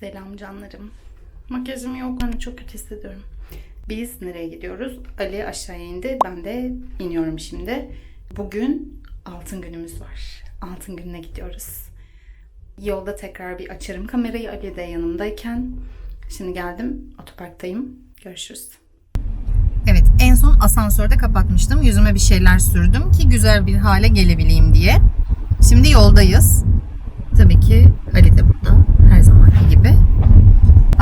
Selam canlarım. Makyajım yok. De çok kötü hissediyorum. Biz nereye gidiyoruz? Ali aşağıya indi. Ben de iniyorum şimdi. Bugün altın günümüz var. Altın gününe gidiyoruz. Yolda tekrar bir açarım kamerayı Ali de yanımdayken. Şimdi geldim. Otoparktayım. Görüşürüz. Evet en son asansörde kapatmıştım. Yüzüme bir şeyler sürdüm ki güzel bir hale gelebileyim diye. Şimdi yoldayız. Tabii ki Ali de burada.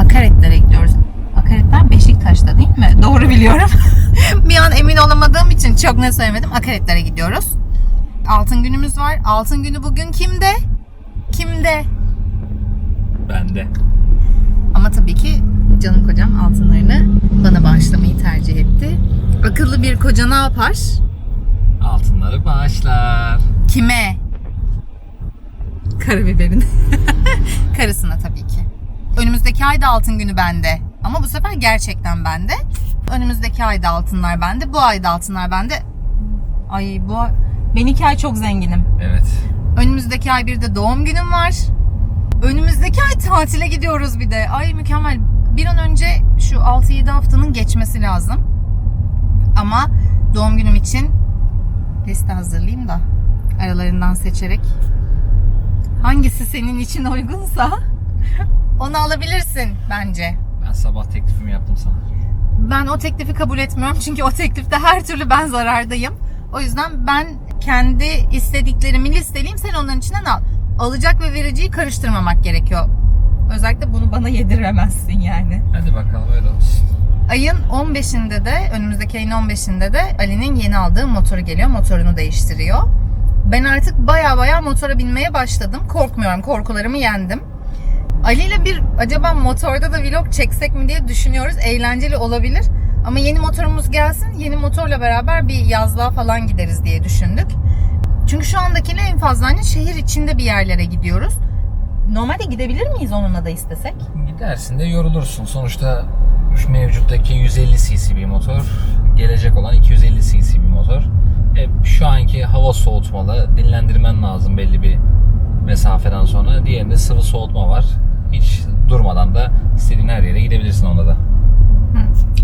Akaretler'e gidiyoruz. Akaretler Beşiktaş'ta değil mi? Doğru biliyorum. bir an emin olamadığım için çok ne söylemedim. Akaretler'e gidiyoruz. Altın günümüz var. Altın günü bugün kimde? Kimde? Bende. Ama tabii ki canım kocam altınlarını bana bağışlamayı tercih etti. Akıllı bir koca ne yapar? Altınları bağışlar. Kime? Karabiberin. Karısına tabii. Önümüzdeki ay da altın günü bende. Ama bu sefer gerçekten bende. Önümüzdeki ayda altınlar bende. Bu ayda altınlar bende. Ay bu ay... Ben iki ay çok zenginim. Evet. Önümüzdeki ay bir de doğum günüm var. Önümüzdeki ay tatile gidiyoruz bir de. Ay mükemmel. Bir an önce şu 6-7 haftanın geçmesi lazım. Ama doğum günüm için liste hazırlayayım da aralarından seçerek hangisi senin için uygunsa onu alabilirsin bence. Ben sabah teklifimi yaptım sana. Ben o teklifi kabul etmiyorum çünkü o teklifte her türlü ben zarardayım. O yüzden ben kendi istediklerimi listeleyeyim sen onların içinden al. Alacak ve vericiyi karıştırmamak gerekiyor. Özellikle bunu bana yediremezsin yani. Hadi bakalım öyle olsun. Ayın 15'inde de önümüzdeki ayın 15'inde de Ali'nin yeni aldığı motoru geliyor. Motorunu değiştiriyor. Ben artık baya baya motora binmeye başladım. Korkmuyorum. Korkularımı yendim. Ali ile bir acaba motorda da vlog çeksek mi diye düşünüyoruz. Eğlenceli olabilir. Ama yeni motorumuz gelsin. Yeni motorla beraber bir yazlığa falan gideriz diye düşündük. Çünkü şu andakiyle en fazla hani şehir içinde bir yerlere gidiyoruz. Normalde gidebilir miyiz onunla da istesek? Gidersin de yorulursun. Sonuçta şu mevcuttaki 150 cc bir motor, gelecek olan 250 cc bir motor. E, şu anki hava soğutmalı, dinlendirmen lazım belli bir mesafeden sonra. Diğerinde sıvı soğutma var. Hiç durmadan da istediğin her yere gidebilirsin onda da.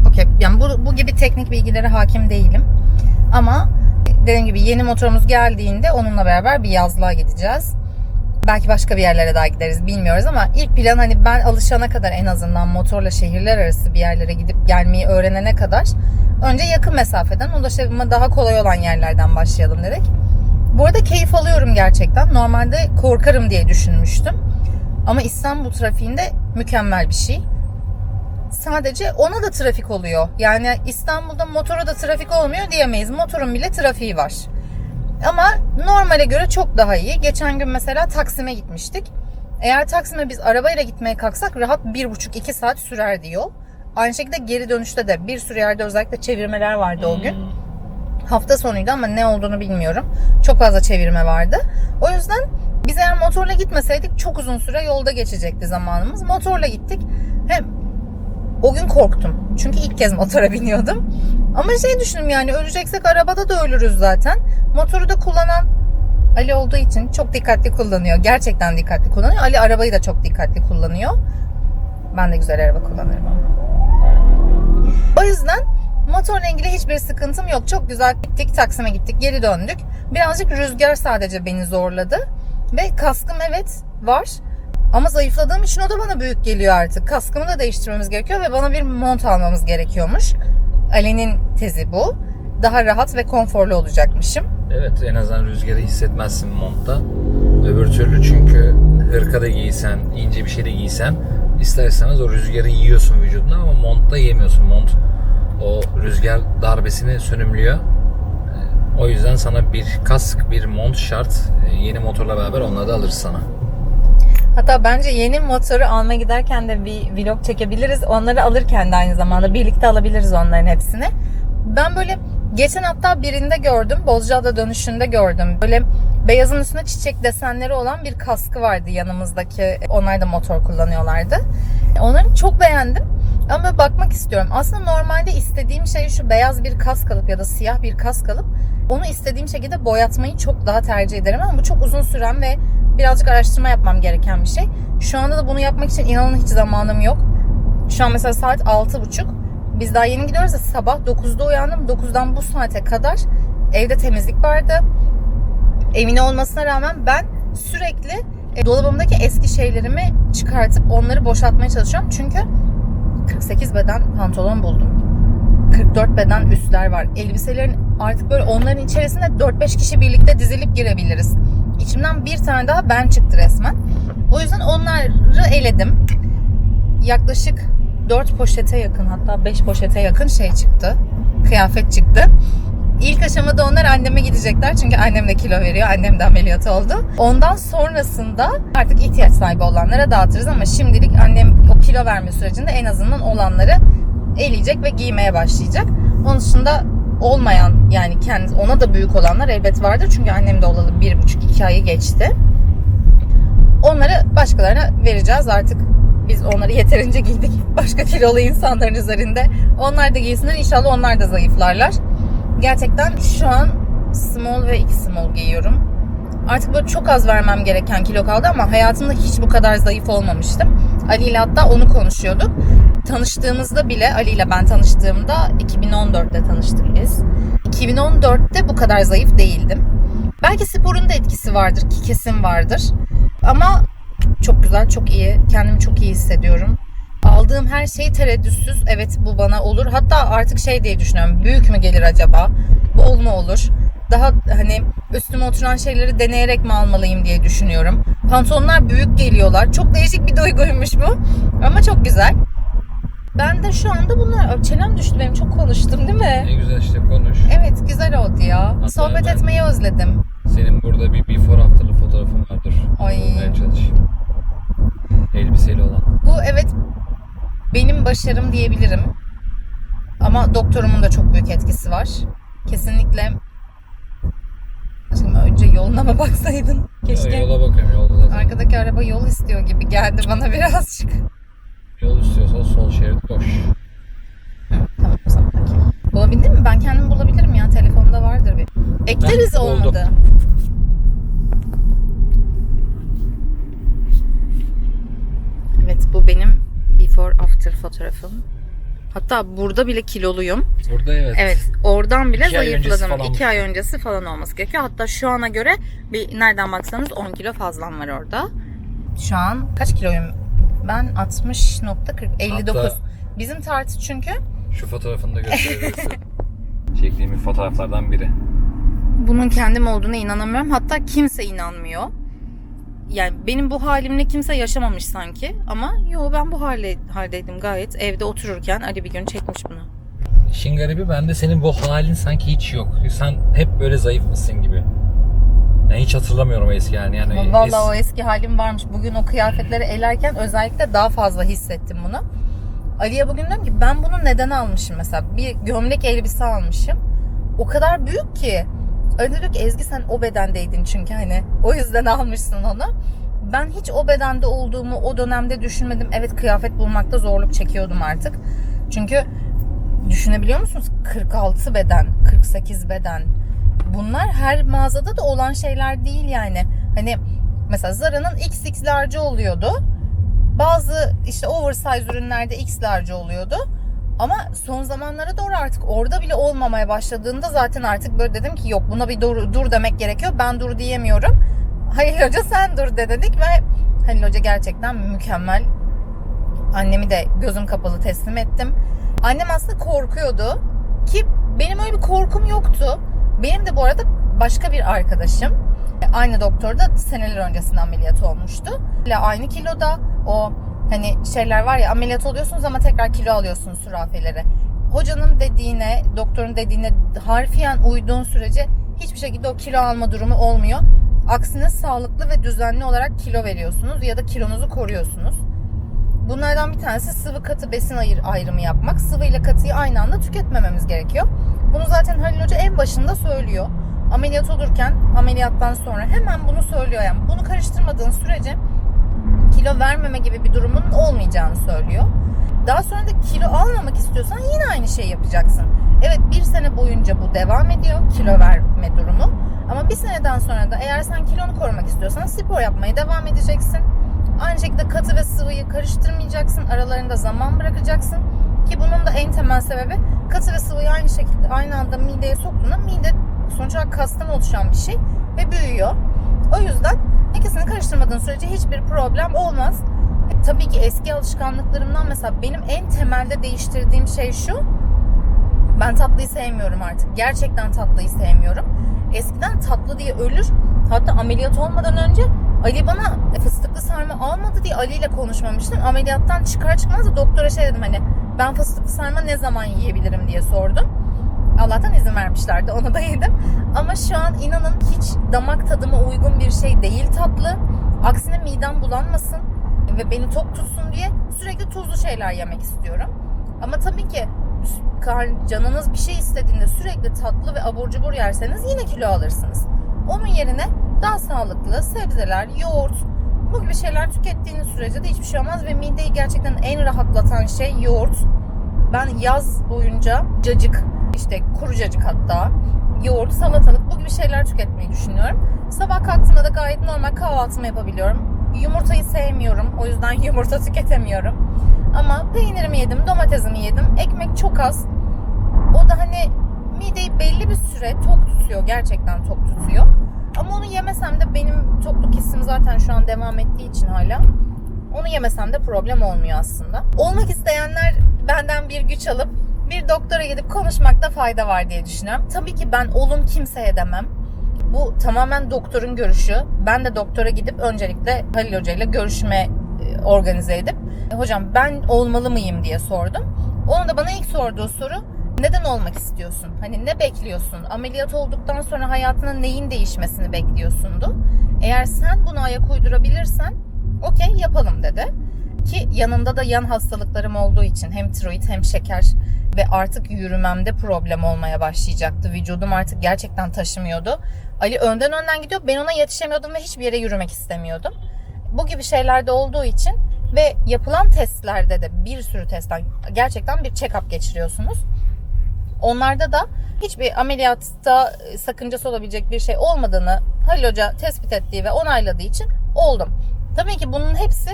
Okey. Yani bu, bu gibi teknik bilgilere hakim değilim. Ama dediğim gibi yeni motorumuz geldiğinde onunla beraber bir yazlığa gideceğiz. Belki başka bir yerlere daha gideriz bilmiyoruz ama ilk plan hani ben alışana kadar en azından motorla şehirler arası bir yerlere gidip gelmeyi öğrenene kadar önce yakın mesafeden ulaşabilme daha kolay olan yerlerden başlayalım dedik. Bu arada keyif alıyorum gerçekten. Normalde korkarım diye düşünmüştüm. Ama İstanbul trafiğinde mükemmel bir şey sadece ona da trafik oluyor. Yani İstanbul'da motora da trafik olmuyor diyemeyiz. Motorun bile trafiği var. Ama normale göre çok daha iyi. Geçen gün mesela Taksim'e gitmiştik. Eğer Taksim'e biz arabayla gitmeye kalksak rahat 1,5-2 saat sürerdi yol. Aynı şekilde geri dönüşte de bir sürü yerde özellikle çevirmeler vardı o gün. Hafta sonuydu ama ne olduğunu bilmiyorum. Çok fazla çevirme vardı. O yüzden biz eğer motorla gitmeseydik çok uzun süre yolda geçecekti zamanımız. Motorla gittik. Hem o gün korktum. Çünkü ilk kez motora biniyordum. Ama şey düşündüm yani öleceksek arabada da ölürüz zaten. Motoru da kullanan Ali olduğu için çok dikkatli kullanıyor. Gerçekten dikkatli kullanıyor. Ali arabayı da çok dikkatli kullanıyor. Ben de güzel araba kullanırım ama. O yüzden motorla ilgili hiçbir sıkıntım yok. Çok güzel gittik, Taksim'e gittik, geri döndük. Birazcık rüzgar sadece beni zorladı. Ve kaskım evet var. Ama zayıfladığım için o da bana büyük geliyor artık. Kaskımı da değiştirmemiz gerekiyor ve bana bir mont almamız gerekiyormuş. Ali'nin tezi bu. Daha rahat ve konforlu olacakmışım. Evet en azından rüzgarı hissetmezsin montta. Öbür türlü çünkü hırka da giysen, ince bir şey de giysen isterseniz o rüzgarı yiyorsun vücuduna ama montta yemiyorsun. Mont o rüzgar darbesini sönümlüyor. Ee, O yüzden sana bir kask, bir mont şart. Ee, Yeni motorla beraber onları da alırız sana. Hatta bence yeni motoru almaya giderken de bir vlog çekebiliriz. Onları alırken de aynı zamanda birlikte alabiliriz onların hepsini. Ben böyle geçen hatta birinde gördüm. Bozcaada dönüşünde gördüm. Böyle beyazın üstünde çiçek desenleri olan bir kaskı vardı yanımızdaki. Onlar da motor kullanıyorlardı. Onları çok beğendim. Ama bakmak istiyorum. Aslında normalde istediğim şey şu beyaz bir kask alıp ya da siyah bir kask alıp onu istediğim şekilde boyatmayı çok daha tercih ederim ama bu çok uzun süren ve birazcık araştırma yapmam gereken bir şey. Şu anda da bunu yapmak için inanın hiç zamanım yok. Şu an mesela saat 6.30. Biz daha yeni gidiyoruz da sabah 9'da uyandım. 9'dan bu saate kadar evde temizlik vardı. Evin olmasına rağmen ben sürekli e, dolabımdaki eski şeylerimi çıkartıp onları boşaltmaya çalışıyorum. Çünkü 48 beden pantolon buldum. 44 beden üstler var. Elbiselerin artık böyle onların içerisinde 4-5 kişi birlikte dizilip girebiliriz. İçimden bir tane daha ben çıktı resmen. O yüzden onları eledim. Yaklaşık 4 poşete yakın hatta 5 poşete yakın şey çıktı. Kıyafet çıktı. İlk aşamada onlar anneme gidecekler çünkü annem de kilo veriyor. Annem de ameliyat oldu. Ondan sonrasında artık ihtiyaç sahibi olanlara dağıtırız ama şimdilik annem o kilo verme sürecinde en azından olanları eleyecek ve giymeye başlayacak. Onun dışında olmayan yani kendi ona da büyük olanlar elbet vardır. Çünkü annem de olalı bir buçuk iki ayı geçti. Onları başkalarına vereceğiz artık. Biz onları yeterince giydik. Başka kilolu insanların üzerinde. Onlar da giysinler. İnşallah onlar da zayıflarlar. Gerçekten şu an small ve iki small giyiyorum. Artık böyle çok az vermem gereken kilo kaldı ama hayatımda hiç bu kadar zayıf olmamıştım. Ali ile hatta onu konuşuyorduk. Tanıştığımızda bile Ali ile ben tanıştığımda 2014'te tanıştık biz. 2014'te bu kadar zayıf değildim. Belki sporun da etkisi vardır ki kesin vardır. Ama çok güzel, çok iyi. Kendimi çok iyi hissediyorum. Aldığım her şey tereddütsüz. Evet bu bana olur. Hatta artık şey diye düşünüyorum. Büyük mü gelir acaba? Bol mu olur? Daha hani üstüme oturan şeyleri deneyerek mi almalıyım diye düşünüyorum. Pantolonlar büyük geliyorlar. Çok değişik bir duyguymuş bu. Ama çok güzel. Ben de şu anda bunlar... Çenem düştü benim. Çok konuştum değil mi? Ne güzel işte konuş. Evet güzel oldu ya. Hatta Sohbet ben- etmeyi özledim. Senin burada bir before after'lı fotoğrafın vardır. Ay. Bulmaya çalışayım. Elbiseli olan. Bu evet benim başarım diyebilirim. Ama doktorumun da çok büyük etkisi var. Kesinlikle Aşkım önce yoluna mı baksaydın? Keşke. Yola bakıyorum yolda zaten. Arkadaki araba yol istiyor gibi geldi bana birazcık. Yol istiyorsan sol şerit boş. Tamam o zaman okey. Bulabildin mi? Ben kendim bulabilirim ya. Telefonda vardır bir. Ekleriz buldum. olmadı. Evet bu benim before after fotoğrafım. Hatta burada bile kiloluyum. Burada evet. Evet oradan bile İki ay zayıfladım. falan. İki ay öncesi falan olması gerekiyor. Hatta şu ana göre bir nereden baksanız 10 kilo fazlam var orada. Şu an kaç kiloyum? Ben 60.40 59. Hatta- Bizim tartı çünkü Şu fotoğrafını da gösterebilirsin. Çektiğim fotoğraflardan biri. bunun kendim olduğuna inanamıyorum. Hatta kimse inanmıyor. Yani benim bu halimle kimse yaşamamış sanki. Ama yo ben bu halde, haldeydim gayet. Evde otururken Ali bir gün çekmiş bunu. İşin garibi bende senin bu halin sanki hiç yok. Sen hep böyle zayıf mısın gibi. Yani hiç hatırlamıyorum o eski halini. Yani Ama Vallahi es- o eski halim varmış. Bugün o kıyafetleri elerken özellikle daha fazla hissettim bunu. Ali'ye bugün diyorum ki ben bunu neden almışım mesela? Bir gömlek elbise almışım. O kadar büyük ki. Ali diyor ki Ezgi sen o bedendeydin çünkü hani o yüzden almışsın onu. Ben hiç o bedende olduğumu o dönemde düşünmedim. Evet kıyafet bulmakta zorluk çekiyordum artık. Çünkü düşünebiliyor musunuz? 46 beden, 48 beden. Bunlar her mağazada da olan şeyler değil yani. Hani mesela Zara'nın XX large oluyordu. Bazı işte oversize ürünlerde X large oluyordu. Ama son zamanlara doğru artık orada bile olmamaya başladığında zaten artık böyle dedim ki yok buna bir dur, dur demek gerekiyor. Ben dur diyemiyorum. Halil Hoca sen dur de dedik ve Halil Hoca gerçekten mükemmel. Annemi de gözüm kapalı teslim ettim. Annem aslında korkuyordu ki benim öyle bir korkum yoktu. Benim de bu arada başka bir arkadaşım aynı doktorda seneler öncesinde ameliyat olmuştu. Aynı kiloda o hani şeyler var ya ameliyat oluyorsunuz ama tekrar kilo alıyorsunuz sürafeleri. Hocanın dediğine, doktorun dediğine harfiyen uyduğun sürece hiçbir şekilde o kilo alma durumu olmuyor. Aksine sağlıklı ve düzenli olarak kilo veriyorsunuz ya da kilonuzu koruyorsunuz. Bunlardan bir tanesi sıvı katı besin ayır, ayrımı yapmak. Sıvı ile katıyı aynı anda tüketmememiz gerekiyor. Bunu zaten Halil Hoca en başında söylüyor. Ameliyat olurken, ameliyattan sonra hemen bunu söylüyor. Yani bunu karıştırmadığın sürece kilo vermeme gibi bir durumun olmayacağını söylüyor. Daha sonra da kilo almamak istiyorsan yine aynı şeyi yapacaksın. Evet bir sene boyunca bu devam ediyor kilo verme durumu. Ama bir seneden sonra da eğer sen kilonu korumak istiyorsan spor yapmaya devam edeceksin. Aynı şekilde katı ve sıvıyı karıştırmayacaksın. Aralarında zaman bırakacaksın. Ki bunun da en temel sebebi katı ve sıvıyı aynı şekilde aynı anda mideye soktuğunda mide sonuç olarak kastan oluşan bir şey ve büyüyor. O yüzden ikisini karıştırmadığın sürece hiçbir problem olmaz. E, Tabii ki eski alışkanlıklarımdan mesela benim en temelde değiştirdiğim şey şu. Ben tatlıyı sevmiyorum artık. Gerçekten tatlıyı sevmiyorum. Eskiden tatlı diye ölür. Hatta ameliyat olmadan önce Ali bana fıstıklı sarma almadı diye Ali ile konuşmamıştım. Ameliyattan çıkar çıkmaz da doktora şey dedim hani ben fıstıklı sarma ne zaman yiyebilirim diye sordum. Allah'tan izin vermişlerdi. Onu da yedim. Ama şu an inanın hiç damak tadıma uygun bir şey değil tatlı. Aksine midem bulanmasın ve beni tok tutsun diye sürekli tuzlu şeyler yemek istiyorum. Ama tabii ki canınız bir şey istediğinde sürekli tatlı ve abur cubur yerseniz yine kilo alırsınız. Onun yerine daha sağlıklı sebzeler, yoğurt bu gibi şeyler tükettiğiniz sürece de hiçbir şey olmaz ve mideyi gerçekten en rahatlatan şey yoğurt. Ben yaz boyunca cacık, işte kuru cacık hatta, yoğurt, salatalık bu gibi şeyler tüketmeyi düşünüyorum. Sabah kalktığımda da gayet normal kahvaltımı yapabiliyorum. Yumurtayı sevmiyorum. O yüzden yumurta tüketemiyorum. Ama peynirimi yedim, domatesimi yedim. Ekmek çok az. O da hani mideyi belli bir süre tok tutuyor. Gerçekten tok tutuyor. Ama onu yemesem de benim tokluk hissim zaten şu an devam ettiği için hala. Onu yemesem de problem olmuyor aslında. Olmak isteyenler benden bir güç alıp bir doktora gidip konuşmakta fayda var diye düşünüyorum. Tabii ki ben olun kimseye demem. Bu tamamen doktorun görüşü. Ben de doktora gidip öncelikle Halil Hoca ile görüşme e, organize edip "E, hocam ben olmalı mıyım diye sordum. Onun da bana ilk sorduğu soru neden olmak istiyorsun? Hani ne bekliyorsun? Ameliyat olduktan sonra hayatına neyin değişmesini bekliyorsundu? Eğer sen buna ayak uydurabilirsen okey yapalım dedi. Ki yanında da yan hastalıklarım olduğu için hem tiroid hem şeker ve artık yürümemde problem olmaya başlayacaktı. Vücudum artık gerçekten taşımıyordu. Ali önden önden gidiyor. Ben ona yetişemiyordum ve hiçbir yere yürümek istemiyordum. Bu gibi şeyler de olduğu için ve yapılan testlerde de bir sürü testten gerçekten bir check-up geçiriyorsunuz. Onlarda da hiçbir ameliyatta sakıncası olabilecek bir şey olmadığını Halil Hoca tespit ettiği ve onayladığı için oldum. Tabii ki bunun hepsi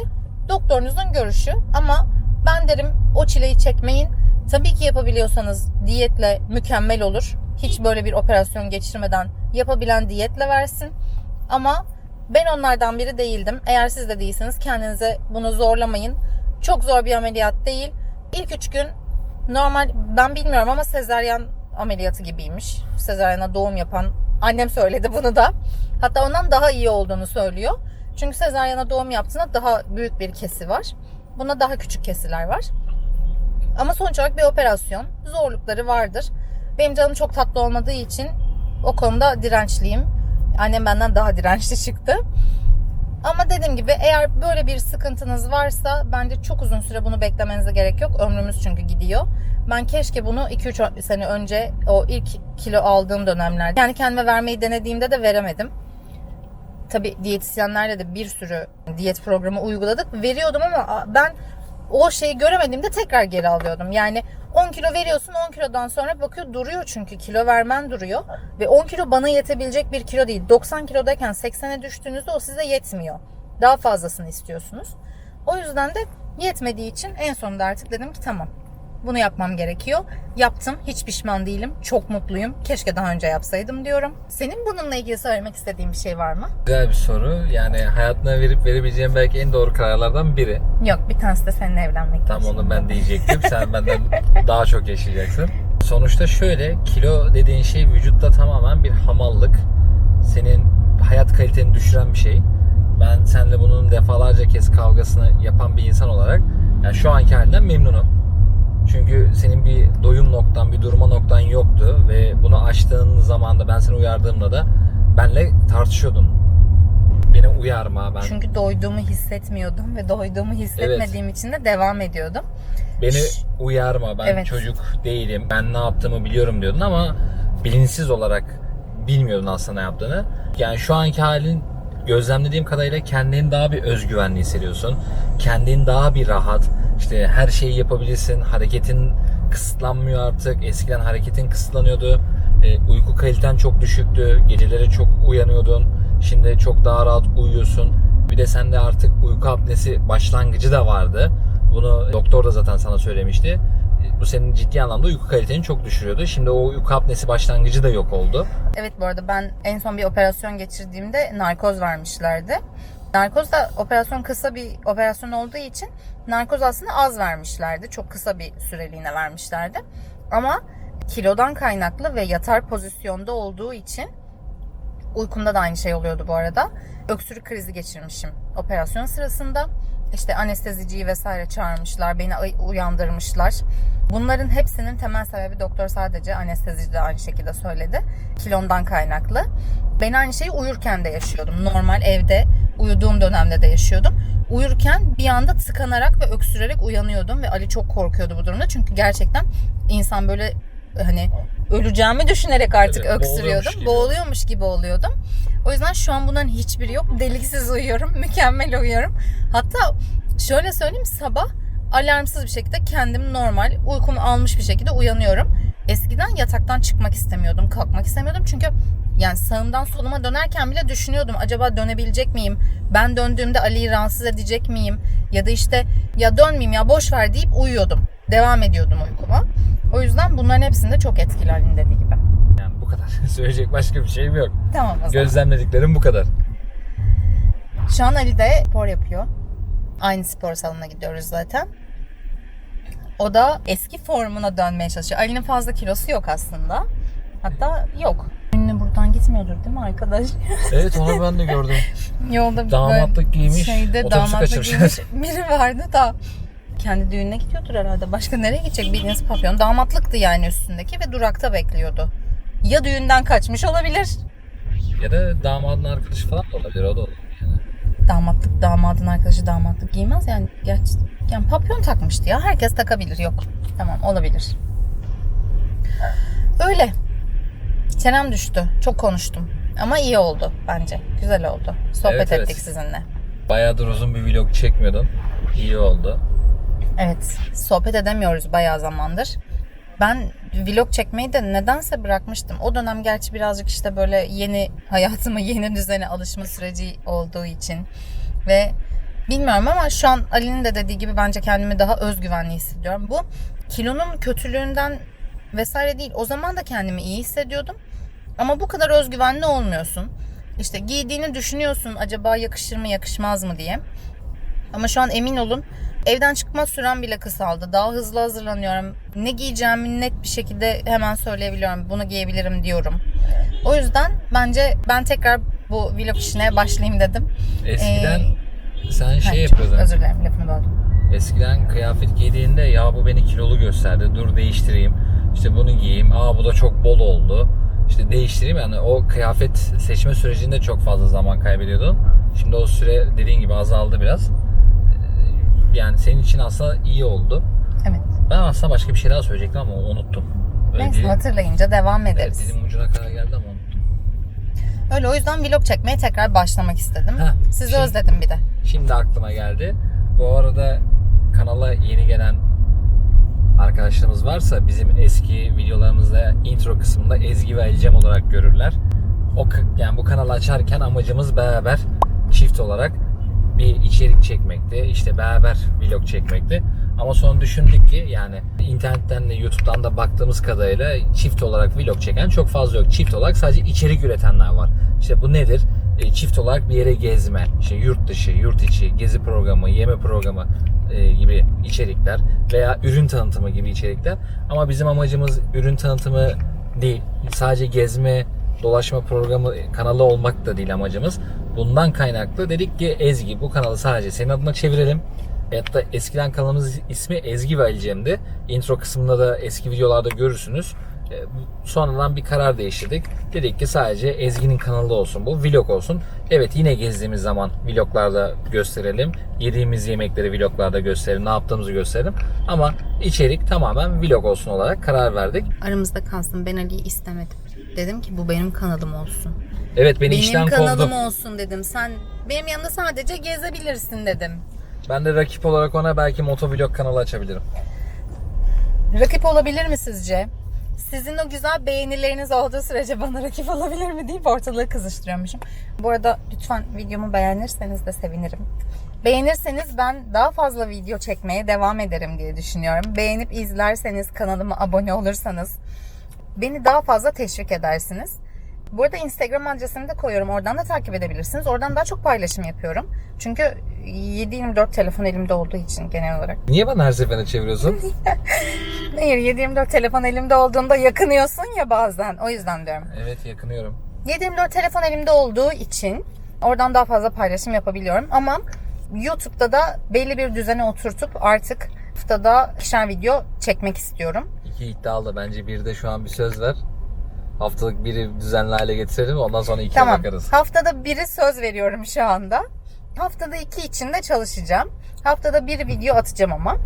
doktorunuzun görüşü ama ben derim o çileyi çekmeyin. Tabii ki yapabiliyorsanız diyetle mükemmel olur. Hiç böyle bir operasyon geçirmeden yapabilen diyetle versin. Ama ben onlardan biri değildim. Eğer siz de değilseniz kendinize bunu zorlamayın. Çok zor bir ameliyat değil. İlk üç gün normal ben bilmiyorum ama sezaryen ameliyatı gibiymiş. Sezaryena doğum yapan annem söyledi bunu da. Hatta ondan daha iyi olduğunu söylüyor. Çünkü sezaryena doğum yaptığında daha büyük bir kesi var. Buna daha küçük kesiler var. Ama sonuç olarak bir operasyon. Zorlukları vardır. Benim canım çok tatlı olmadığı için o konuda dirençliyim. Annem benden daha dirençli çıktı. Ama dediğim gibi eğer böyle bir sıkıntınız varsa bence çok uzun süre bunu beklemenize gerek yok. Ömrümüz çünkü gidiyor. Ben keşke bunu 2-3 sene önce o ilk kilo aldığım dönemlerde yani kendime vermeyi denediğimde de veremedim. Tabi diyetisyenlerle de bir sürü diyet programı uyguladık. Veriyordum ama ben o şeyi göremediğimde tekrar geri alıyordum. Yani 10 kilo veriyorsun 10 kilodan sonra bakıyor duruyor çünkü kilo vermen duruyor. Ve 10 kilo bana yetebilecek bir kilo değil. 90 kilodayken 80'e düştüğünüzde o size yetmiyor. Daha fazlasını istiyorsunuz. O yüzden de yetmediği için en sonunda artık dedim ki tamam bunu yapmam gerekiyor. Yaptım. Hiç pişman değilim. Çok mutluyum. Keşke daha önce yapsaydım diyorum. Senin bununla ilgili söylemek istediğin bir şey var mı? Güzel bir soru. Yani hayatına verip verebileceğin belki en doğru kararlardan biri. Yok bir tanesi de seninle evlenmek. Tam onu ben diyecektim. Sen benden daha çok yaşayacaksın. Sonuçta şöyle kilo dediğin şey vücutta tamamen bir hamallık. Senin hayat kaliteni düşüren bir şey. Ben seninle bunun defalarca kez kavgasını yapan bir insan olarak yani şu anki halinden memnunum. Çünkü senin bir doyum noktan, bir durma noktan yoktu ve bunu aştığın zaman da ben seni uyardığımda da benle tartışıyordun. Beni uyarma, ben Çünkü doyduğumu hissetmiyordum ve doyduğumu hissetmediğim için de devam ediyordum. Beni uyarma ben Evet. çocuk değilim ben ne yaptığımı biliyorum diyordun ama bilinçsiz olarak bilmiyordun aslında ne yaptığını. Yani şu anki halin gözlemlediğim kadarıyla kendini daha bir özgüvenli hissediyorsun. Kendin daha bir rahat. İşte her şeyi yapabilirsin. Hareketin kısıtlanmıyor artık. Eskiden hareketin kısıtlanıyordu. e, uyku kaliten çok düşüktü. Geceleri çok uyanıyordun. Şimdi çok daha rahat uyuyorsun. Bir de sende artık uyku apnesi başlangıcı da vardı. Bunu doktor da zaten sana söylemişti. E, Bu senin ciddi anlamda uyku kaliteni çok düşürüyordu. Şimdi o uyku apnesi başlangıcı da yok oldu. Evet bu arada ben en son bir operasyon geçirdiğimde narkoz vermişlerdi. Narkoz da operasyon kısa bir operasyon olduğu için narkoz aslında az vermişlerdi. Çok kısa bir süreliğine vermişlerdi. Ama kilodan kaynaklı ve yatar pozisyonda olduğu için uykumda da aynı şey oluyordu bu arada. Öksürük krizi geçirmişim operasyon sırasında. İşte anesteziciyi vesaire çağırmışlar, beni uyandırmışlar. Bunların hepsinin temel sebebi doktor sadece anestezici de aynı şekilde söyledi. Kilondan kaynaklı. Ben aynı şeyi uyurken de yaşıyordum. Normal evde uyuduğum dönemde de yaşıyordum. Uyurken bir anda tıkanarak ve öksürerek uyanıyordum ve Ali çok korkuyordu bu durumda. Çünkü gerçekten insan böyle hani öleceğimi düşünerek artık Evet, boğuluyormuş öksürüyordum. gibi. Boğuluyormuş gibi oluyordum. O yüzden şu an bunların hiçbiri yok. Deliksiz uyuyorum. Mükemmel uyuyorum. Hatta şöyle söyleyeyim sabah alarmsız bir şekilde kendim normal uykumu almış bir şekilde uyanıyorum. Eskiden yataktan çıkmak istemiyordum, kalkmak istemiyordum. Çünkü yani sağımdan soluma dönerken bile düşünüyordum acaba dönebilecek miyim? Ben döndüğümde Ali'yi rahatsız edecek miyim? Ya da işte ya dönmeyeyim ya boş ver deyip uyuyordum. Devam ediyordum uykuma. O yüzden bunların hepsinde çok etkili Ali'nin dediği gibi. Yani bu kadar. Söyleyecek başka bir şeyim yok. Tamam o zaman. Gözlemlediklerim bu kadar. Şu an Ali de spor yapıyor. Aynı spor salonuna gidiyoruz zaten. O da eski formuna dönmeye çalışıyor. Ali'nin fazla kilosu yok aslında. Hatta yok. Ünlü buradan gitmiyordur değil mi arkadaş? Evet onu ben de gördüm. Yolda bir Damatlık giymiş, Şeyde damatlık giymiş biri vardı da kendi düğününe gidiyordur herhalde. Başka nereye gidecek bildiğiniz papyon. Damatlıktı yani üstündeki ve durakta bekliyordu. Ya düğünden kaçmış olabilir. Ya da damadın arkadaşı falan da olabilir. O da olabilir. Yani. damatlık damadın arkadaşı damatlık giymez yani gerçi yani papyon takmıştı ya. Herkes takabilir. Yok. Tamam olabilir. Öyle. Çenem düştü. Çok konuştum. Ama iyi oldu bence. Güzel oldu. Sohbet Evet, evet. ettik sizinle. Bayağıdır uzun bir vlog çekmiyordun. İyi oldu. evet. Sohbet edemiyoruz bayağı zamandır. Ben vlog çekmeyi de nedense bırakmıştım. O dönem gerçi birazcık işte böyle yeni hayatıma, yeni düzene alışma süreci olduğu için ve bilmiyorum ama şu an Ali'nin de dediği gibi bence kendimi daha özgüvenli hissediyorum. Bu kilonun kötülüğünden vesaire değil. O zaman da kendimi iyi hissediyordum. Ama bu kadar özgüvenli olmuyorsun. İşte giydiğini düşünüyorsun acaba yakışır mı yakışmaz mı diye. Ama şu an emin olun evden çıkma sürem bile kısaldı. Daha hızlı hazırlanıyorum. Ne giyeceğimi net bir şekilde hemen söyleyebiliyorum. Bunu giyebilirim diyorum. O yüzden bence ben tekrar bu vlog işine başlayayım dedim. Eskiden Ee, sen şey yapıyordun. Özür dilerim lafını böldüm. Eskiden kıyafet giydiğinde ya bu beni kilolu gösterdi. Dur değiştireyim. İşte bunu giyeyim. Aa bu da çok bol oldu. İşte değiştireyim. Yani o kıyafet seçme sürecinde çok fazla zaman kaybediyordun. Şimdi o süre dediğin gibi azaldı biraz. Ee, Yani senin için aslında iyi oldu. Evet. Ben aslında başka bir şey daha söyleyecektim ama unuttum. Öyle Neyse hatırlayınca devam Evet, ederiz. dilim ucuna kadar geldi ama. Öyle o yüzden vlog çekmeye tekrar başlamak istedim. Ha, Sizi şimdi- özledim bir de. Şimdi aklıma geldi. Bu arada kanala yeni gelen arkadaşlarımız varsa bizim eski videolarımızda intro kısmında Ezgi ve Elcem olarak görürler. O yani bu kanalı açarken amacımız beraber çift olarak bir içerik çekmekti. İşte beraber vlog çekmekti. Ama sonra düşündük ki yani internetten de YouTube'dan da baktığımız kadarıyla çift olarak vlog çeken çok fazla yok. Çift olarak sadece içerik üretenler var. İşte bu nedir? E, çift olarak bir yere gezme, işte yurt dışı, yurt içi, gezi programı, yeme programı e, gibi içerikler veya ürün tanıtımı gibi içerikler. Ama bizim amacımız ürün tanıtımı değil. Sadece gezme, dolaşma programı kanalı olmak da değil amacımız. Bundan kaynaklı dedik ki Ezgi bu kanalı sadece senin adına çevirelim. Hatta eskiden kanalımız ismi Ezgi ve Ali Cem'di. Intro kısmında da eski videolarda görürsünüz. E, Sonradan bir karar değiştirdik. Dedik ki sadece Ezgi'nin kanalı olsun bu. Vlog olsun. Evet yine gezdiğimiz zaman vloglarda gösterelim. Yediğimiz yemekleri vloglarda gösterelim. Ne yaptığımızı gösterelim. Ama içerik tamamen vlog olsun olarak karar verdik. Aramızda kalsın ben Ali'yi istemedim. Dedim ki bu benim kanalım olsun. Evet beni benim işten kanalım kovdu. olsun dedim. Sen benim yanımda sadece gezebilirsin dedim. Ben de rakip olarak ona belki motovlog kanalı açabilirim. Rakip olabilir mi sizce? Sizin o güzel beğenileriniz olduğu sürece bana rakip olabilir mi deyip ortalığı kızıştırıyormuşum. Bu arada lütfen videomu beğenirseniz de sevinirim. Beğenirseniz ben daha fazla video çekmeye devam ederim diye düşünüyorum. Beğenip izlerseniz, kanalıma abone olursanız beni daha fazla teşvik edersiniz. Bu arada Instagram adresimi de koyuyorum. Oradan da takip edebilirsiniz. Oradan daha çok paylaşım yapıyorum. Çünkü 7-24 telefon elimde olduğu için genel olarak. Niye bana her seferinde çeviriyorsun? Hayır 7-24 telefon elimde olduğunda yakınıyorsun ya bazen. O yüzden diyorum. evet yakınıyorum. 7-24 telefon elimde olduğu için oradan daha fazla paylaşım yapabiliyorum. Ama YouTube'da da belli bir düzene oturtup artık haftada ikişer video çekmek istiyorum. İki iddialı bence bir de şu an bir söz ver. Haftalık biri düzenli hale getirelim ondan sonra ikiye Tamam. bakarız. Haftada biri söz veriyorum şu anda. Haftada iki için de çalışacağım. Haftada bir video atacağım ama.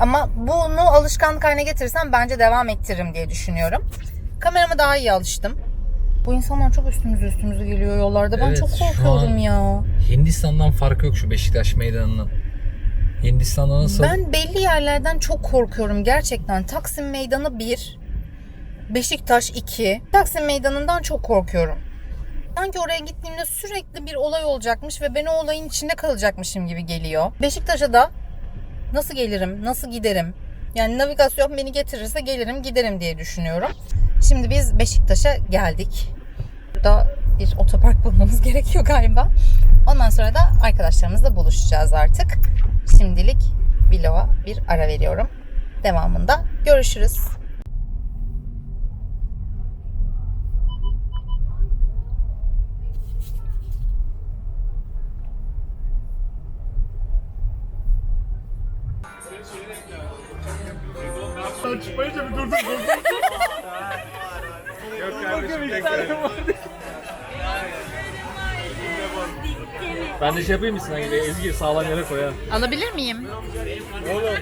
Ama bunu alışkanlık haline getirirsem bence devam ettiririm diye düşünüyorum. Kamerama daha iyi alıştım. Bu insanlar çok üstümüze üstümüze geliyor yollarda. Ben Evet, çok şu korkuyorum ya. Hindistan'dan farkı yok şu Beşiktaş meydanının. Hindistan'da nasıl? Ben belli yerlerden çok korkuyorum gerçekten. Taksim Meydanı 1, Beşiktaş 2. Taksim Meydanı'ndan çok korkuyorum. Sanki oraya gittiğimde sürekli bir olay olacakmış ve ben o olayın içinde kalacakmışım gibi geliyor. Beşiktaş'a da nasıl gelirim, nasıl giderim? Yani navigasyon beni getirirse gelirim, giderim diye düşünüyorum. Şimdi biz Beşiktaş'a geldik. Burada bir otopark bulmamız gerekiyor galiba. Ondan sonra da arkadaşlarımızla buluşacağız artık. Şimdilik vloga bir ara veriyorum. Devamında görüşürüz. Şey yapayım mısın hani Ezgi sağlam yere koy ha. Alabilir miyim? Oğlum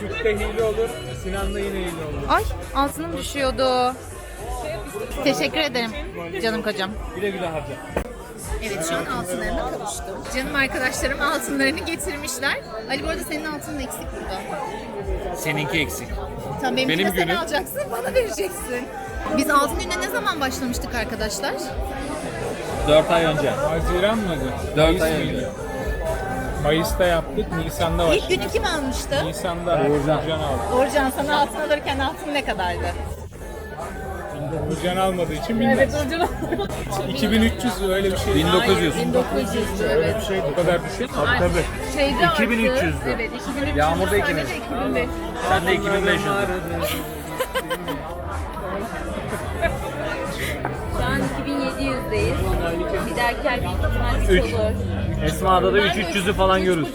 sütte hile olur, Sinan'da yine hile olur. Ay altınım düşüyordu. Teşekkür ederim canım kocam. Güle güle harca. Evet şu an altınlarıma kavuştum. Canım arkadaşlarım altınlarını getirmişler. Ali bu arada senin altının eksik burada. Seninki eksik. Tamam benimkini Benim de sen günüm. alacaksın bana vereceksin. Biz altın gününe ne zaman başlamıştık arkadaşlar? 4 ay önce. Haziran mıydı? 4 Mayıs ay mıydı? önce. Mayıs'ta yaptık, Nisan'da İlk başladık. günü kim almıştı? Nisan'da Uğurcan aldı. Orcan sana altın alırken altın ne kadardı? Uğurcan almadığı için bilmez. 2300 öyle bir şey. 1900. 1900 evet. şey bu kadar düşük. Tabii tabii. Şeyde 2300'dü. Evet 2300. Yağmurda 2000. Sen de 2500. Üç. olur. Esma'da da 3-300'ü falan görürüz.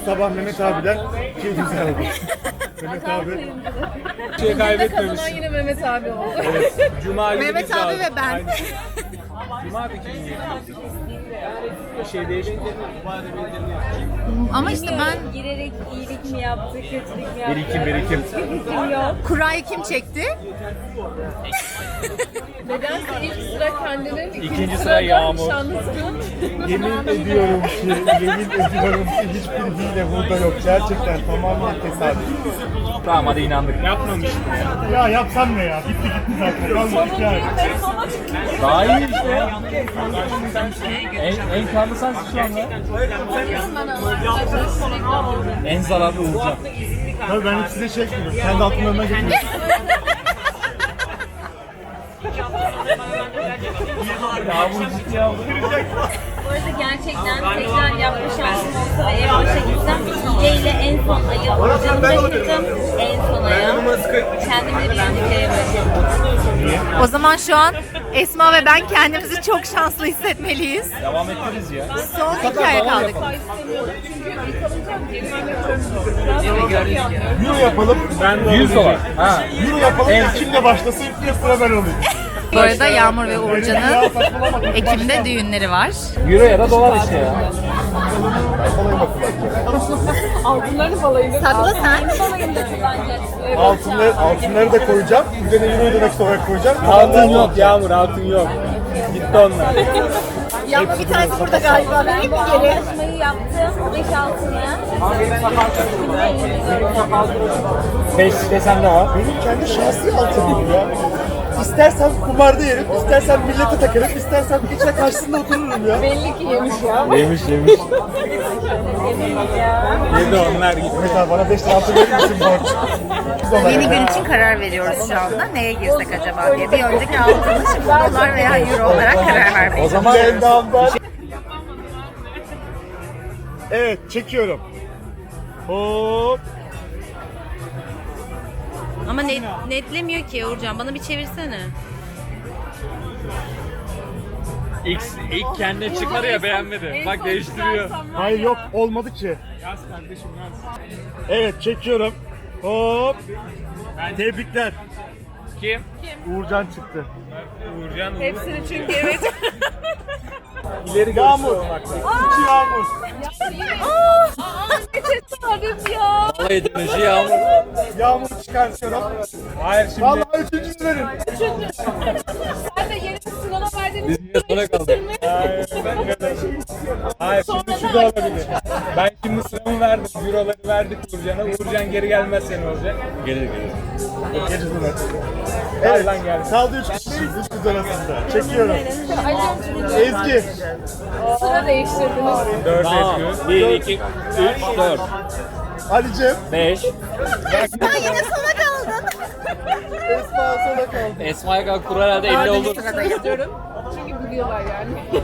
Bu sabah Mehmet abiden şey güzel oldu. Mehmet abi Bir şey kaybetmemişsin. yine Mehmet abi oldu. Cuma günü Mehmet abi ve ben. Cuma da 2700. Bir şey değişmedi. Ama işte ben Girerek iyilik mi yaptı, kötülük mü yaptı? Birikim birikim. Kurayı kim çekti? Nedense ilk sıra kendinin, İkinci sıra Yağmur. yemin ediyorum ki, yemin ediyorum ki hiçbir hile burada yok. Gerçekten tamamen tesadüf. Tamam hadi inandık. Yapmamıştım ya. Ya yapsam ne ya? Gitti gitti zaten. Kalmadık yani. Daha iyi işte. En, en karlı sensin şu anda. En zararlı Uğurcan. Tabii ben size şey ekliyorum. Kendi altınlarına getiriyorum. Yağmur ciddi aldı. Bu arada gerçekten tekrar yapma şansım olsa ve en başa gitsem hileyle en son ayı canımı taşıdım. En son aya. Kendimi de bir bırakıyorum. O zaman şu an Esma ve ben kendimizi çok şanslı hissetmeliyiz. Devam ettiririz ya. Son iki aya kaldık. Euro yapalım. Ben de 100 dolar. Ha. Euro yapalım. Kimle başlasın ilk sıra ben olayım. Bu arada Yağmur ve Uğurcan'ın. Ekim'de düğünleri var. Euro ya da dolar işte ya. Sakla sen. Altınları, altınları da koyacağım. Üzerine Euro'yu da nakit olarak koyacağım. Altın yok Yağmur, altın yok. Gitti onlar. Ya ama bir tanesi burada galiba. Vereyim mi geri? Yarışmayı yaptım. O 5 altını. Beş desem de var. Benim kendi şahsi altınım ya. İstersen kumarda yerim, istersen millete takarım, istersen içine karşısında otururum ya. Belli ki yemiş ya. Yemiş yemiş. Yedi onlar gitti. Mesela bana 5 lira altın verir misin borç? Yeni gün için karar veriyoruz şu anda. Neye girsek acaba diye. Bir önceki aldığımız şimdi dolar veya euro olarak karar vermeyi. O zaman. Evet, çekiyorum. Hop. Ama net, netlemiyor ki Uğurcan. Bana bir çevirsene. ilk, ilk kendine çıkmadı ya beğenmedi. Bak değiştiriyor. Hayır yok, olmadı ki. yaz kardeşim yaz. Evet, çekiyorum. Hop. Tebrikler. Kim? Uğurcan çıktı. Uğurcan Uğur. Hepsini çünkü evet. İleri Yağmur. İki yağmur. ne tesadüf ya. Vallahi dönüşü yağmur. Yağmur çıkartıyorum. Hayır şimdi Vallahi üçüncü verin. Sen de yeni bir sınava verdin. Biz niye sona kaldık? Hayır şimdi şu da olabilir. Ben şimdi sıramı verdim. Euroları verdik Uğurcan'a. Uğurcan geri gelmezse ne olacak? Gelir gelir. Evet, lan geldi. kaldı üç kişiyiz, üç kız arasında. Çekiyorum. Ezgi. Sıra değiştirdiniz. 4 Tamam. yapıyor. 1, 2, 3, 4, Ali'cim. 5. Esma yine sona kaldın. Esma sona kaldı. Esma'ya kalk kur herhalde 50 olur. Sıradayım. Çünkü biliyorlar yani.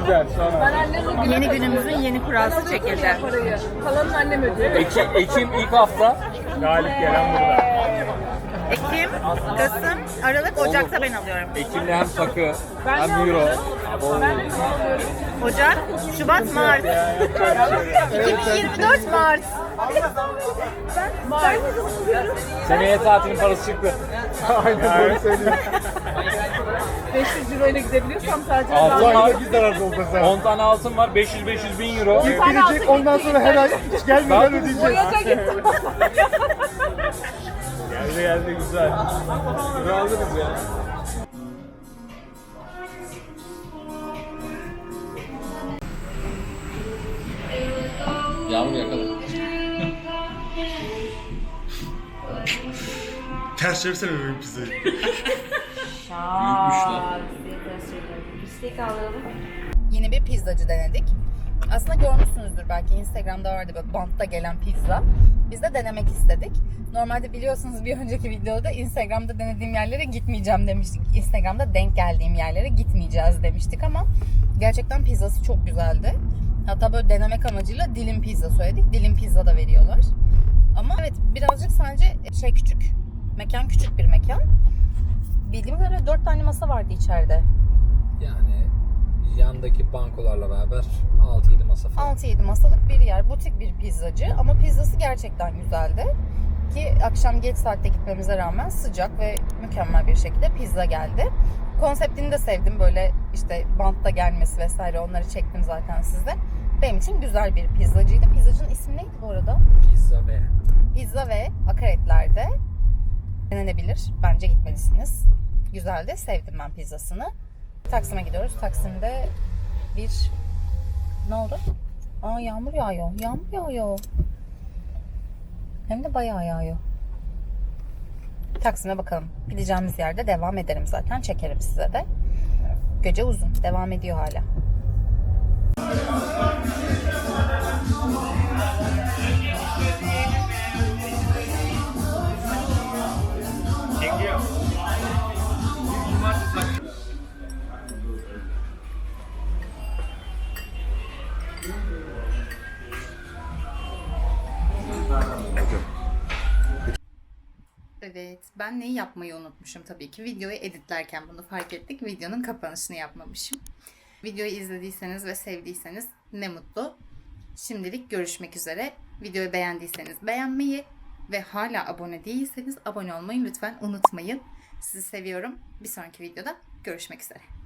Güzel. Ben annemle Yeni günümüzün yeni kurası çekildi. parayı. Kalanın annem ödüyor. Ekim, Ekim ilk hafta. Galip gelen burada. Ekim, Kasım, Aralık, Ocak'ta ben alıyorum. Ekim'de hem takı hem euro. Ocak, Şubat, Mart. 2024 Mart. Seneye tatilin parası çıktı. Aynen böyle söyleyeyim. 500 euro ile gidebiliyorsam sadece Altın Bu var. ayda ha. 10 tane altın var. 500-500 bin euro. Gelecek ondan sonra her ay hiç gelmeden ödeyeceğiz. boyaca gittim. Geldi geldi güzel. Aldınız ya. Yağmur yakaladı. Ters çevirsene benim pizzayı. Büyükmüşler. Yeni bir pizzacı denedik. Aslında görmüşsünüzdür belki Instagram'da vardı böyle bantta gelen pizza. Biz de denemek istedik. Normalde biliyorsunuz bir önceki videoda Instagram'da denediğim yerlere gitmeyeceğim demiştik. Instagram'da denk geldiğim yerlere gitmeyeceğiz demiştik ama gerçekten pizzası çok güzeldi. Hatta böyle denemek amacıyla dilim pizza söyledik. Dilim pizza da veriyorlar. Ama evet birazcık sadece şey küçük. Mekan küçük bir mekan. Bildiğim kadarıyla 4 tane masa vardı içeride. Yani yandaki bankolarla beraber 6-7 masa falan. 6-7 masalık bir yer. Butik bir pizzacı ama pizzası gerçekten güzeldi. Ki akşam geç saatte gitmemize rağmen sıcak ve mükemmel bir şekilde pizza geldi. Konseptini de sevdim. Böyle işte bantta gelmesi vesaire onları çektim zaten size. Benim için güzel bir pizzacıydı. Pizzacının ismi neydi bu arada? Pizza ve Pizza ve akaretlerde denenebilir. Bence gitmelisiniz. Güzeldi. Sevdim ben pizzasını. Taksim'e gidiyoruz. Taksim'de bir... Ne oldu? Aa yağmur yağıyor. Yağmur yağıyor. Hem de bayağı yağıyor. Taksim'e bakalım. Gideceğimiz yerde devam ederim zaten. Çekerim size de. Gece uzun. Devam ediyor hala. Evet, ben neyi yapmayı unutmuşum tabii ki. Videoyu editlerken bunu fark ettik. Videonun kapanışını yapmamışım. Videoyu izlediyseniz ve sevdiyseniz ne mutlu. Şimdilik görüşmek üzere. Videoyu beğendiyseniz beğenmeyi ve hala abone değilseniz abone olmayı lütfen unutmayın. Sizi seviyorum. Bir sonraki videoda görüşmek üzere.